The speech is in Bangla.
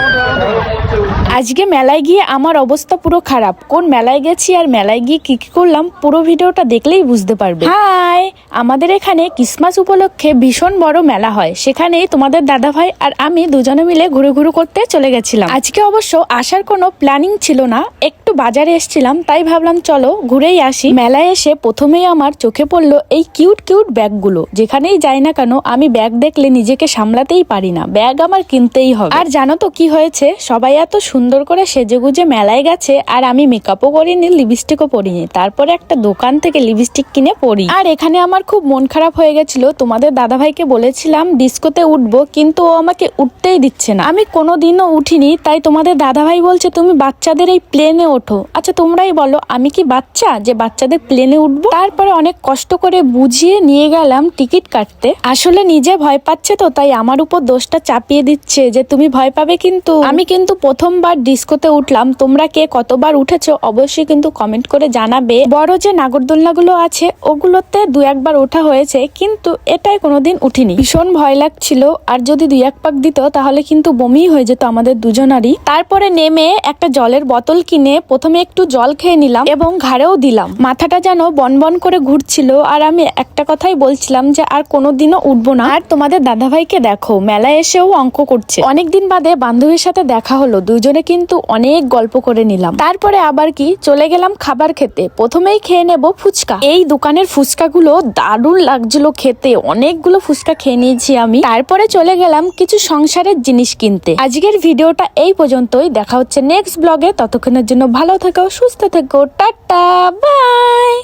Não, não. আজকে মেলায় গিয়ে আমার অবস্থা পুরো খারাপ। কোন মেলায় গেছি আর মেলায় গিয়ে কি কি করলাম, পুরো ভিডিওটা দেখলেই বুঝতে পারবে। হাই! আমাদের এখানে ক্রিসমাস উপলক্ষে ভীষণ বড় মেলা হয়। সেখানেই তোমাদের দাদা ভাই আর আমি দুজনে মিলে ঘুরে ঘুরে করতে চলে গেছিলাম। আজকে অবশ্য আসার কোনো প্ল্যানিং ছিল না, একটু বাজারে এসেছিলাম, তাই ভাবলাম চলো ঘুরেই আসি। মেলায় এসে প্রথমেই আমার চোখে পড়ল এই কিউট কিউট ব্যাগগুলো। যেখানেই যাই না কেন, আমি ব্যাগ দেখলে নিজেকে সামলাতেই পারি না। ব্যাগ আমার কিনতেই হবে। আর জানো তো কি হয়েছে? সবাই এত সুন্দর করে সেজেগুজে মেলায় গেছে, আর আমি মেকআপও করিনি লিপস্টিকও পরিনি। তারপরে একটা দোকান থেকে লিপস্টিক কিনে পরি। আর এখানে আমার খুব মন খারাপ হয়ে গেছিল। তোমাদের দাদাভাইকে বলেছিলাম ডিস্কোতে উঠবো, কিন্তু ও আমাকে উঠতেই দিচ্ছে না। আমি কোনোদিনও উঠিনি, তাই তোমাদের দাদাভাই বলছে, তুমি বাচ্চাদের এই প্লেনে ওঠো। আচ্ছা তোমরাই বলো, আমি কি বাচ্চা যে বাচ্চাদের প্লেনে উঠবো? তারপরে অনেক কষ্ট করে বুঝিয়ে নিয়ে গেলাম টিকিট কাটতে। আসলে নিজে ভয় পাচ্ছে তো, তাই আমার উপর দোষটা চাপিয়ে দিচ্ছে যে, তুমি ভয় পাবে কিন্তু। আমি কিন্তু প্রথমবার ডিস্কোতে উঠলাম, তোমরা কে কতবার উঠেছো অবশ্যই কিন্তু কমেন্ট করে জানাবে। বড় যে নাগরদোলনাগুলো আছে, ওগুলোতে দু একবার ওঠা হয়েছে, কিন্তু এটাই কোনোদিন উঠিনি। ভীষণ ভয় লাগছিল, আর যদি দুই এক পাক দিত, তাহলে কিন্তু বমি হয়ে যেত আমাদের দুজনারই। তারপরে নেমে একটা জলের বোতল কিনে প্রথমে একটু জল খেয়ে নিলাম এবং ঘাড়েও দিলাম। মাথাটা যেন বনবন করে ঘুরছিল, আর আমি একটা কথাই বলছিলাম যে, আর কোনোদিনও উঠবো না। আর তোমাদের দাদাভাইকে দেখো, মেলায় এসেও অঙ্ক করছে। অনেকদিন বাদে বান্ধবীর সাথে দেখা হলো, দুজনে কিন্তু অনেক গল্প করে নিলাম। তারপরে আবার কি, চলে গেলাম খাবার খেতে। প্রথমেই খেয়ে নেব ফুচকা। এই দোকানের ফুচকাগুলো দারুণ লাগছিল খেতে। অনেকগুলো ফুচকা খেয়ে নিয়েছি আমি। তারপরে চলে গেলাম কিছু সংসারের জিনিস কিনতে। আজকের ভিডিওটা এই পর্যন্তই। দেখা হচ্ছে নেক্সট ব্লগে ততক্ষণের জন্য ভালো থেকো, সুস্থ থেকো। Tata bye